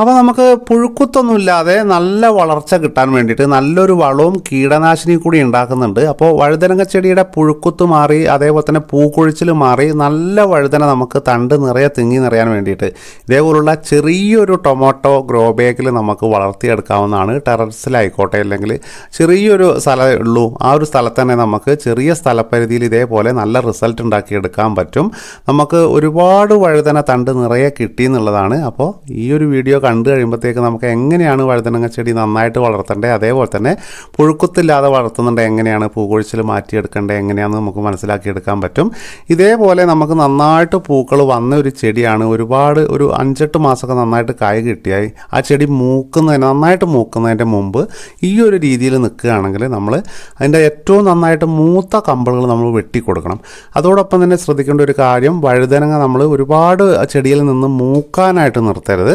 അപ്പോൾ നമുക്ക് പുഴുക്കുത്തൊന്നുമില്ലാതെ നല്ല വളർച്ച കിട്ടാൻ വേണ്ടിയിട്ട് നല്ലൊരു വളവും കീടനാശിനിയും കൂടി ഉണ്ടാക്കുന്നുണ്ട്. അപ്പോൾ വഴുതനങ്ങ ചെടിയുടെ പുഴുക്കുത്ത് മാറി അതേപോലെ തന്നെ പൂക്കൊഴിച്ചിൽ മാറി നല്ല വഴുതന നമുക്ക് തണ്ട് നിറയെ തിങ്ങി നിറയാൻ വേണ്ടിയിട്ട് ഇതേപോലുള്ള ചെറിയൊരു ടൊമാറ്റോ ഗ്രോ ബാഗിൽ നമുക്ക് വളർത്തിയെടുക്കാവുന്നതാണ്. ടെറസിലായിക്കോട്ടെ അല്ലെങ്കിൽ ചെറിയൊരു സ്ഥലമേ ഉള്ളൂ. ആ ഒരു സ്ഥലത്ത് തന്നെ നമുക്ക് ചെറിയ സ്ഥലപരിധിയിൽ ഇതേപോലെ നല്ല റിസൾട്ട് ഉണ്ടാക്കിയെടുക്കാൻ പറ്റും. നമുക്ക് ഒരുപാട് വഴുതന തണ്ട് നിറയെ കിട്ടി എന്നുള്ളതാണ്. അപ്പോൾ ഈ ഒരു വീഡിയോ കണ്ടു കഴിയുമ്പോഴത്തേക്ക് നമുക്ക് എങ്ങനെയാണ് വഴുതനങ്ങ ചെടി നന്നായിട്ട് വളർത്തേണ്ടത്? അതേപോലെ തന്നെ പുഴുക്കത്തില്ലാതെ വളർത്തുന്നുണ്ട് എങ്ങനെയാണ് പൂക്കൊഴിച്ചിൽ മാറ്റിയെടുക്കേണ്ടത് എങ്ങനെയാണെന്ന് നമുക്ക് മനസ്സിലാക്കിയെടുക്കാൻ പറ്റും. ഇതേപോലെ നമുക്ക് നന്നായിട്ട് പൂക്കൾ വന്ന ഒരു ചെടിയാണ് ഒരുപാട് ഒരു അഞ്ചെട്ട് മാസമൊക്കെ നന്നായിട്ട് കായ് കിട്ടിയായി ആ ചെടി മൂക്കുന്നതിന് നന്നായിട്ട് മൂക്കുന്നതിന്റെ മുമ്പ് ഈ ഒരു രീതിയിൽ നിൽക്കുകയാണെങ്കിൽ നമ്മൾ അതിന്റെ ഏറ്റവും നന്നായിട്ട് മൂത്ത കമ്പളുകൾ നമ്മൾ വെട്ടിക്കൊടുക്കണം. അതോടൊപ്പം തന്നെ ശ്രദ്ധിക്കേണ്ട ഒരു കാര്യം വഴുതനങ്ങ നമ്മൾ ഒരുപാട് ചെടിയിൽ നിന്ന് മൂക്കാനായിട്ട് നിർത്തരുത്.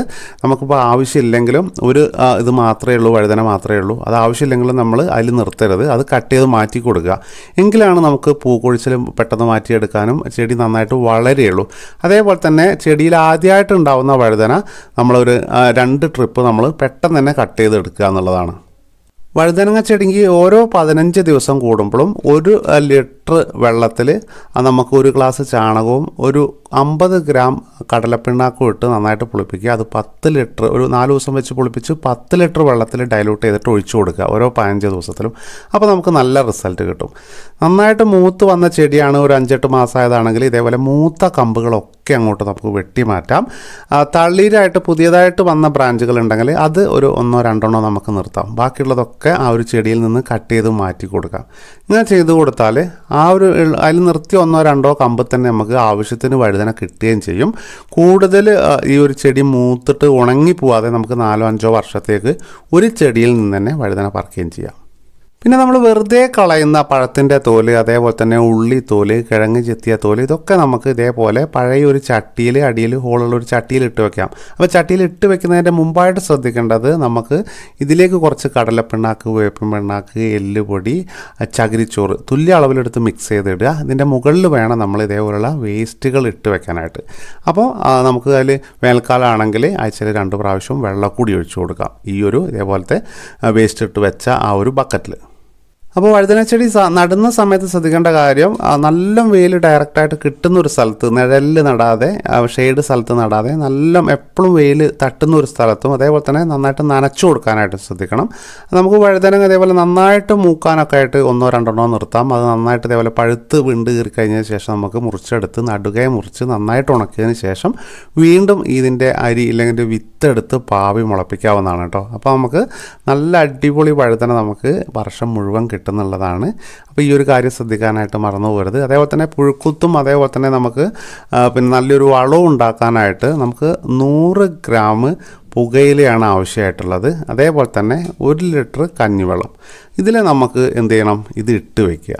നമുക്കിപ്പോൾ ആവശ്യമില്ലെങ്കിലും ഒരു ഇത് മാത്രമേ ഉള്ളൂ വഴുതന മാത്രമേ ഉള്ളൂ. അത് ആവശ്യമില്ലെങ്കിലും നമ്മൾ അതിൽ നിർത്തരുത്. അത് കട്ട് ചെയ്ത് മാറ്റി കൊടുക്കുക. എങ്കിലാണ് നമുക്ക് പൂക്കൊഴിച്ചിലും പെട്ടെന്ന് മാറ്റിയെടുക്കാനും ചെടി നന്നായിട്ട് വളരെയുള്ളൂ അതേപോലെ തന്നെ ചെടിയിൽ ആദ്യമായിട്ട് ഉണ്ടാവുന്ന വഴുതന നമ്മളൊരു രണ്ട് ട്രിപ്പ് നമ്മൾ പെട്ടെന്ന് തന്നെ കട്ട് ചെയ്തെടുക്കുക എന്നുള്ളതാണ്. വഴുതനങ്ങ ചെടിക്ക് ഓരോ പതിനഞ്ച് ദിവസം കൂടുമ്പോഴും ഒരു ലിറ്റർ വെള്ളത്തിൽ നമുക്ക് ഒരു ഗ്ലാസ് ചാണകവും ഒരു അമ്പത് ഗ്രാം കടലപ്പിണ്ണാക്കും ഇട്ട് നന്നായിട്ട് പുളിപ്പിക്കുക. അത് പത്ത് ലിറ്റർ ഒരു നാല് ദിവസം വെച്ച് പുളിപ്പിച്ച് പത്ത് ലിറ്റർ വെള്ളത്തിൽ ഡൈലൂട്ട് ചെയ്തിട്ട് ഒഴിച്ചു കൊടുക്കുക ഓരോ പതിനഞ്ച് ദിവസത്തിലും. അപ്പോൾ നമുക്ക് നല്ല റിസൾട്ട് കിട്ടും. നന്നായിട്ട് മൂത്ത് വന്ന ചെടിയാണ് ഒരു അഞ്ചെട്ട് മാസമായതാണെങ്കിൽ ഇതേപോലെ മൂത്ത കമ്പുകളൊക്കെ അങ്ങോട്ട് നമുക്ക് വെട്ടി മാറ്റാം. തളിരായിട്ട് പുതിയതായിട്ട് വന്ന ബ്രാഞ്ചുകൾ ഉണ്ടെങ്കിൽ അത് ഒരു ഒന്നോ രണ്ടെണ്ണോ നമുക്ക് നിർത്താം. ബാക്കിയുള്ളതൊക്കെ ആ ഒരു ചെടിയിൽ നിന്ന് കട്ട് ചെയ്ത് മാറ്റി കൊടുക്കാം. ഇങ്ങനെ ചെയ്തു കൊടുത്താൽ ആ ഒരു അതിൽ നിർത്തി ഒന്നോ രണ്ടോ കമ്പ് തന്നെ നമുക്ക് ആവശ്യത്തിന് വഴുതന കിട്ടുകയും ചെയ്യും. കൂടുതൽ ഈ ഒരു ചെടി മൂത്തിട്ട് ഉണങ്ങി പോവാതെ നമുക്ക് നാലോ അഞ്ചോ വർഷത്തേക്ക് ഒരു ചെടിയിൽ നിന്ന് തന്നെ വഴുതന പറിക്കുകയും ചെയ്യാം. പിന്നെ നമ്മൾ വെറുതെ കളയുന്ന പഴത്തിന്റെ തോൽ അതേപോലെ തന്നെ ഉള്ളി തോൽ കിഴങ്ങ് ചെത്തിയ തോൽ ഇതൊക്കെ നമുക്ക് ഇതേപോലെ പഴയ ഒരു ചട്ടിയിൽ അടിയിൽ ഹോളുള്ള ഒരു ചട്ടിയിൽ ഇട്ട് വെക്കാം. അപ്പോൾ ചട്ടിയിൽ ഇട്ട് വെക്കുന്നതിന്റെ മുമ്പായിട്ട് ശ്രദ്ധിക്കേണ്ടത് നമുക്ക് ഇതിലേക്ക് കുറച്ച് കടലപ്പിണ്ണാക്ക് വേപ്പിൻ പിണ്ണാക്ക് എല്ലുപൊടി ചകിരിച്ചോറ് തുല്യ അളവിലെടുത്ത് മിക്സ് ചെയ്തിടുക. ഇതിന്റെ മുകളിൽ വേണം നമ്മൾ ഇതേപോലുള്ള വേസ്റ്റുകൾ ഇട്ട് വെക്കാനായിട്ട്. അപ്പോൾ നമുക്ക് അതിൽ വേനൽക്കാലമാണെങ്കിൽ ആഴ്ചയിൽ രണ്ട് പ്രാവശ്യം വെള്ളം കൂടി ഒഴിച്ചു കൊടുക്കാം. ഈ ഒരു ഇതേപോലത്തെ വേസ്റ്റ് ഇട്ട് വെച്ച ആ ഒരു ബക്കറ്റിൽ. അപ്പോൾ വഴുതന ചെടി നടുന്ന സമയത്ത് ശ്രദ്ധിക്കേണ്ട കാര്യം നല്ല വെയിൽ ഡയറക്റ്റായിട്ട് കിട്ടുന്ന ഒരു സ്ഥലത്ത് നിഴലിൽ നടാതെ ഷെയ്ഡ് സ്ഥലത്ത് നടാതെ നല്ല എപ്പോഴും വെയിൽ തട്ടുന്ന ഒരു സ്ഥലത്തും അതേപോലെ തന്നെ നന്നായിട്ട് നനച്ചു കൊടുക്കാനായിട്ട് ശ്രദ്ധിക്കണം. നമുക്ക് വഴുതനങ്ങ അതേപോലെ നന്നായിട്ട് മൂക്കാനൊക്കെ ആയിട്ട് ഒന്നോ രണ്ടെണ്ണോ നിർത്താം. അത് നന്നായിട്ട് ഇതേപോലെ പഴുത്ത് വിണ്ട് കയറി കഴിഞ്ഞതിന് ശേഷം നമുക്ക് മുറിച്ചെടുത്ത് നടുകയെ മുറിച്ച് നന്നായിട്ട് ഉണക്കിയതിന് ശേഷം വീണ്ടും ഇതിന്റെ അരി ഇല്ലെങ്കിൽ വിത്തെടുത്ത് പാവി മുളപ്പിക്കാവുന്നതാണ് കേട്ടോ. അപ്പോൾ നമുക്ക് നല്ല അടിപൊളി വഴുതന നമുക്ക് വർഷം മുഴുവൻ കിട്ടുന്നുള്ളതാണ്. അപ്പോൾ ഈ ഒരു കാര്യം ശ്രദ്ധിക്കാനായിട്ട് മറന്നു പോകരുത്. അതേപോലെ തന്നെ പുഴുക്കുത്തും അതേപോലെ തന്നെ നമുക്ക് പിന്നെ നല്ലൊരു വളവും ഉണ്ടാക്കാനായിട്ട് നമുക്ക് നൂറ് ഗ്രാം പുകയിലയാണ് ആവശ്യമായിട്ടുള്ളത്. അതേപോലെ തന്നെ ഒരു ലിറ്റർ കഞ്ഞിവെള്ളം. ഇതിൽ നമുക്ക് എന്ത് ചെയ്യണം? ഇത് ഇട്ട് വയ്ക്കുക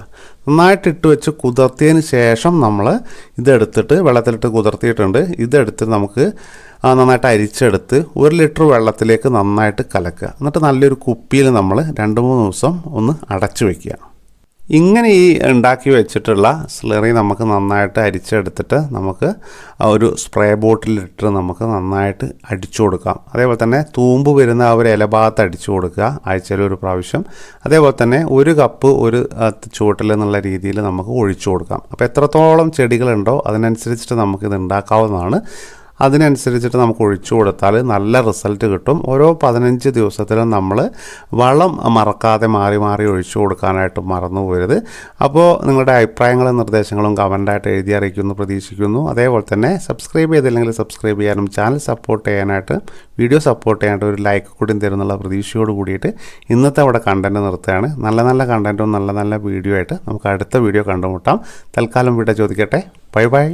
നന്നായിട്ട് ഇട്ട് വെച്ച് കുതിർത്തിയതിന് ശേഷം നമ്മൾ ഇതെടുത്തിട്ട് വെള്ളത്തിലിട്ട് കുതിർത്തിയിട്ടുണ്ട്. ഇതെടുത്ത് നമുക്ക് നന്നായിട്ട് അരിച്ചെടുത്ത് ഒരു ലിറ്റർ വെള്ളത്തിലേക്ക് നന്നായിട്ട് കലക്കുക. എന്നിട്ട് നല്ലൊരു കുപ്പിയിൽ നമ്മൾ രണ്ട് മൂന്ന് ദിവസം ഒന്ന് അടച്ചു വയ്ക്കുക ഇങ്ങനെ ഈ ഉണ്ടാക്കി വെച്ചിട്ടുള്ള സ്ലറി നമുക്ക് നന്നായിട്ട് അരിച്ചെടുത്തിട്ട് നമുക്ക് ഒരു സ്പ്രേ ബോട്ടിലിട്ട് നമുക്ക് നന്നായിട്ട് അടിച്ചു കൊടുക്കാം. അതേപോലെ തന്നെ തൂമ്പ് വരുന്ന ആ ഒരു ഇലഭാഗത്ത് അടിച്ചു കൊടുക്കുക ആഴ്ചയിൽ ഒരു പ്രാവശ്യം. അതേപോലെ തന്നെ ഒരു കപ്പ് ഒരു ചുവട്ടിൽ എന്നുള്ള രീതിയിൽ നമുക്ക് ഒഴിച്ചു കൊടുക്കാം. അപ്പോൾ എത്രത്തോളം ചെടികളുണ്ടോ അതിനനുസരിച്ചിട്ട് നമുക്കിത് ഉണ്ടാക്കാവുന്നതാണ്. അതിനനുസരിച്ചിട്ട് നമുക്ക് ഒഴിച്ചു കൊടുത്താൽ നല്ല റിസൾട്ട് കിട്ടും. ഓരോ പതിനഞ്ച് ദിവസത്തിലും നമ്മൾ വളം മറക്കാതെ മാറി മാറി ഒഴിച്ചു കൊടുക്കാനായിട്ട് മറന്നു പോരുത്. അപ്പോൾ നിങ്ങളുടെ അഭിപ്രായങ്ങളും നിർദ്ദേശങ്ങളും കമന്റായിട്ട് എഴുതി അറിയിക്കുന്നു പ്രതീക്ഷിക്കുന്നു. അതേപോലെ തന്നെ സബ്സ്ക്രൈബ് ചെയ്തില്ലെങ്കിൽ സബ്സ്ക്രൈബ് ചെയ്യാനും ചാനൽ സപ്പോർട്ട് ചെയ്യാനായിട്ട് വീഡിയോ സപ്പോർട്ട് ചെയ്യാനായിട്ട് ഒരു ലൈക്ക് കൂടി തരുന്നുള്ള പ്രതീക്ഷയോട് കൂടിയിട്ട് ഇന്നത്തെ അവിടെ കണ്ടന്റ് നിർത്തുകയാണ്. നല്ല നല്ല കണ്ടന്റും നല്ല നല്ല വീഡിയോ ആയിട്ട് നമുക്ക് അടുത്ത വീഡിയോ കണ്ടുമുട്ടാം. തൽക്കാലം വീട്ടിൽ ചോദിക്കട്ടെ. Bye bye.